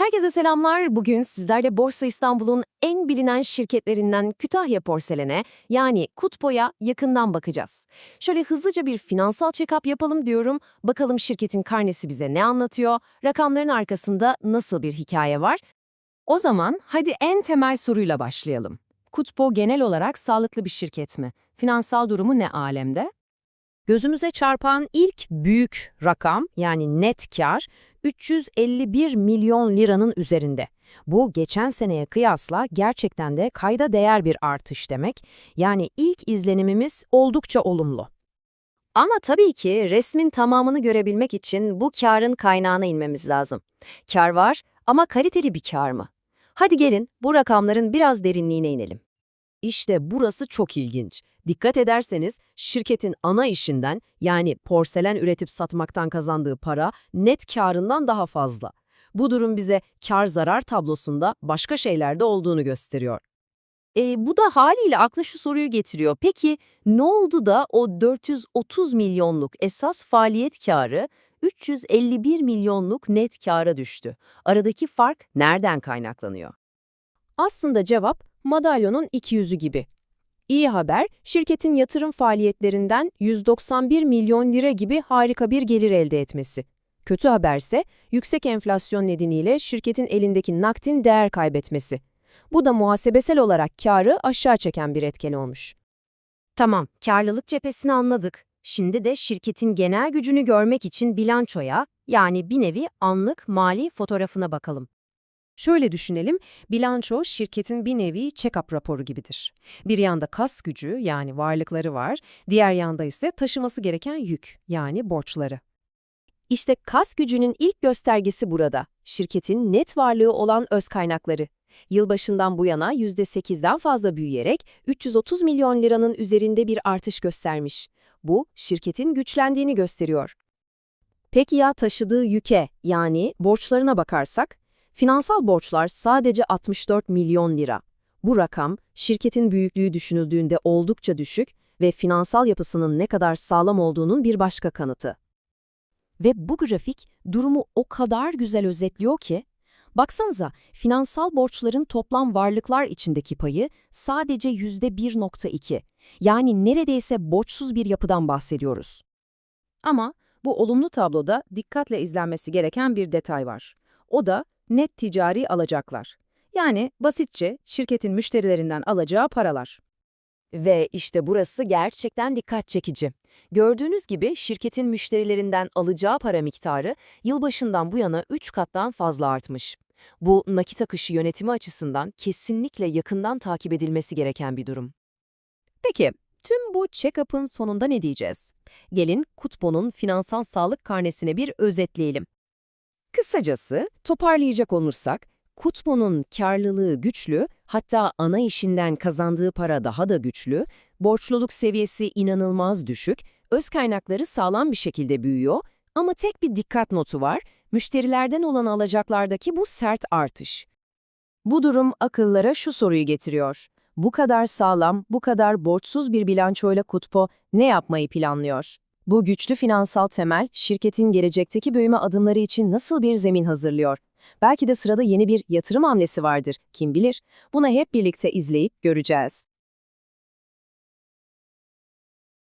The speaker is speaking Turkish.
Herkese selamlar. Bugün sizlerle Borsa İstanbul'un en bilinen şirketlerinden Kütahya Porselen'e yani Kutpo'ya yakından bakacağız. Şöyle hızlıca bir finansal check-up yapalım diyorum. Bakalım şirketin karnesi bize ne anlatıyor? Rakamların arkasında nasıl bir hikaye var? O zaman hadi en temel soruyla başlayalım. Kutpo genel olarak sağlıklı bir şirket mi? Finansal durumu ne alemde? Gözümüze çarpan ilk büyük rakam yani net kar 351 milyon liranın üzerinde. Bu geçen seneye kıyasla gerçekten de kayda değer bir artış demek. Yani ilk izlenimimiz oldukça olumlu. Ama tabii ki resmin tamamını görebilmek için bu karın kaynağına inmemiz lazım. Kar var ama kaliteli bir kar mı? Hadi gelin bu rakamların biraz derinliğine inelim. İşte burası çok ilginç. Dikkat ederseniz şirketin ana işinden yani porselen üretip satmaktan kazandığı para net karından daha fazla. Bu durum bize kar zarar tablosunda başka şeylerde olduğunu gösteriyor. E, bu da haliyle akla şu soruyu getiriyor. Peki ne oldu da o 430 milyonluk esas faaliyet karı 351 milyonluk net kâra düştü? Aradaki fark nereden kaynaklanıyor? Aslında cevap madalyonun iki yüzü gibi. İyi haber, şirketin yatırım faaliyetlerinden 191 milyon lira gibi harika bir gelir elde etmesi. Kötü haberse yüksek enflasyon nedeniyle şirketin elindeki nakdin değer kaybetmesi. Bu da muhasebesel olarak karı aşağı çeken bir etken olmuş. Tamam, karlılık cephesini anladık. Şimdi de şirketin genel gücünü görmek için bilançoya, yani bir nevi anlık mali fotoğrafına bakalım. Şöyle düşünelim, bilanço şirketin bir nevi check-up raporu gibidir. Bir yanda kas gücü yani varlıkları var, diğer yanda ise taşıması gereken yük yani borçları. İşte kas gücünün ilk göstergesi burada. Şirketin net varlığı olan öz kaynakları. Yılbaşından bu yana %8'den fazla büyüyerek 330 milyon liranın üzerinde bir artış göstermiş. Bu, şirketin güçlendiğini gösteriyor. Peki ya taşıdığı yüke yani borçlarına bakarsak? Finansal borçlar sadece 64 milyon lira. Bu rakam, şirketin büyüklüğü düşünüldüğünde oldukça düşük ve finansal yapısının ne kadar sağlam olduğunun bir başka kanıtı. Ve bu grafik durumu o kadar güzel özetliyor ki, baksanıza finansal borçların toplam varlıklar içindeki payı sadece %1.2. Yani neredeyse borçsuz bir yapıdan bahsediyoruz. Ama bu olumlu tabloda dikkatle izlenmesi gereken bir detay var. O da net ticari alacaklar. Yani basitçe şirketin müşterilerinden alacağı paralar. Ve işte burası gerçekten dikkat çekici. Gördüğünüz gibi şirketin müşterilerinden alacağı para miktarı yılbaşından bu yana 3 kattan fazla artmış. Bu nakit akışı yönetimi açısından kesinlikle yakından takip edilmesi gereken bir durum. Peki, tüm bu check-up'ın sonunda ne diyeceğiz? Gelin Kutbo'nun finansal sağlık karnesini bir özetleyelim. Kısacası toparlayacak olursak, Kutbo'nun karlılığı güçlü, hatta ana işinden kazandığı para daha da güçlü, borçluluk seviyesi inanılmaz düşük, öz kaynakları sağlam bir şekilde büyüyor ama tek bir dikkat notu var, müşterilerden olan alacaklardaki bu sert artış. Bu durum akıllara şu soruyu getiriyor. Bu kadar sağlam, bu kadar borçsuz bir bilançoyla Kutpo ne yapmayı planlıyor? Bu güçlü finansal temel, şirketin gelecekteki büyüme adımları için nasıl bir zemin hazırlıyor? Belki de sırada yeni bir yatırım hamlesi vardır, kim bilir? Buna hep birlikte izleyip göreceğiz.